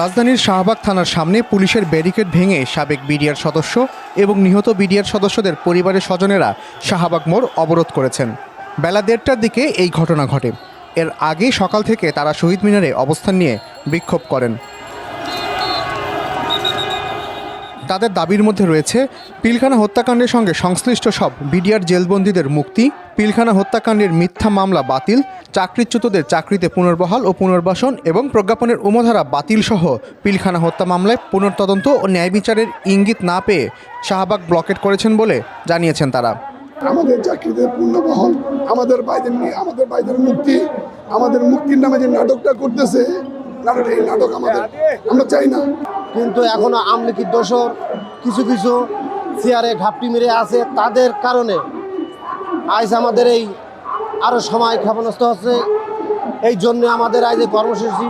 রাজধানীর শাহবাগ থানার সামনে পুলিশের ব্যারিকেড ভেঙে সাবেক বিডিআর সদস্য এবং নিহত বিডিআর সদস্যদের পরিবারের স্বজনেরা শাহবাগ মোড় অবরোধ করেছেন। বেলা দেড়টার দিকে এই ঘটনা ঘটে। এর আগে সকাল থেকে তারা শহীদ মিনারে অবস্থান নিয়ে বিক্ষোভ করেন। তাদের দাবির মধ্যে রয়েছে, পিলখানা হত্যাকাণ্ডের সঙ্গে সংশ্লিষ্ট সব বিডিআর জেলবন্দীদের মুক্তি, পিলখানা হত্যাকাণ্ডের মিথ্যা মামলা বাতিল, চাকরিচ্যুতদের চাকরিতে পুনর্বহাল ও পুনর্বাসন এবং প্রজ্ঞাপনের উমধারা বাতিল সহ পিলখানা হত্যা মামলায় পুনর্তদন্ত ও ন্যায় বিচারের ইঙ্গিত না পেয়ে শাহবাগ ব্লকেট করেছেন বলে জানিয়েছেন তারা। আমাদের চাকরিতে পূর্ণবহল আমাদের বাইদের আমাদের বাইদের মুক্তি, আমাদের মুক্তির নামে যে নাটকটা করতেছে এই নাটক আমাদের। আমরা চাই না। কিন্তু এখনও আমলিকির দোষর কিছু কিছু চেয়ারে ঘাপটি মেরে আছে। তাদের কারণে আজ আমাদের এই আরও সময় ক্ষেপণস্থ হচ্ছে। এই জন্য আমাদের আজ কর্মসূচি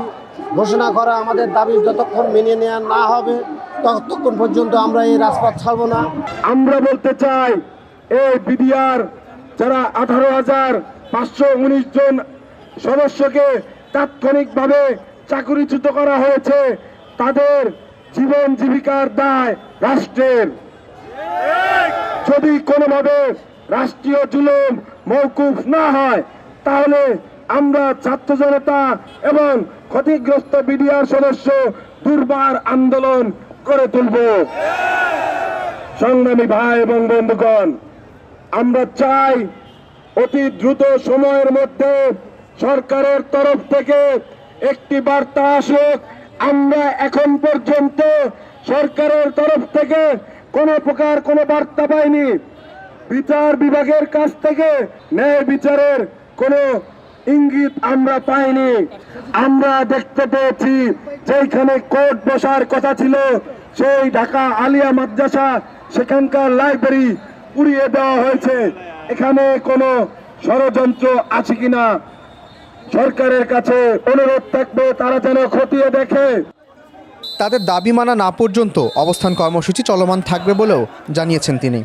ঘোষণা করা আমাদের দাবি যতক্ষণ মেনে নেওয়া না হবে, ততক্ষণ পর্যন্ত আমরা এই রাজপথ ছাড়বো না। আমরা বলতে চাই, এই বিডিআর যারা আঠারো হাজার পাঁচশো উনিশ জন সদস্যকে তাৎক্ষণিকভাবে চাকরিচ্যুত করা হয়েছে, তাদের জীবন জীবিকার দায় রাষ্ট্রের। যদি কোনোভাবে রাষ্ট্রীয় জুলুম, মৌকুফ না হয়, তাহলে আমরা ছাত্র জনতা এবং ক্ষতিগ্রস্ত বিডিআর সদস্য দুর্বার আন্দোলন করে তুলব। সংগ্রামী ভাই এবং বন্ধুগণ, আমরা চাই অতি দ্রুত সময়ের মধ্যে সরকারের তরফ থেকে একটি বার্তা আসুক। আমরা এখন পর্যন্ত সরকারের তরফ থেকে কোনো প্রকার কোনো বার্তা পাইনি। বিচার বিভাগের কাছ থেকে ন্যায় বিচারের কোনো ইঙ্গিত আমরা পাইনি। আমরা দেখতে পেয়েছি যেখানে কোর্ট বসার কথা ছিল, সেই ঢাকা আলিয়া মাদ্রাসা, সেখানকার লাইব্রেরি পুড়িয়ে দেওয়া হয়েছে। এখানে কোনো ষড়যন্ত্র আছে কিনা? সরকারের কাছে অনুরোধ থাকবে, তারা যেন খতিয়ে দেখে। তাদের দাবি মানা না পর্যন্ত অবস্থান কর্মসূচি চলমান থাকবে বলেও জানিয়েছেন তিনি।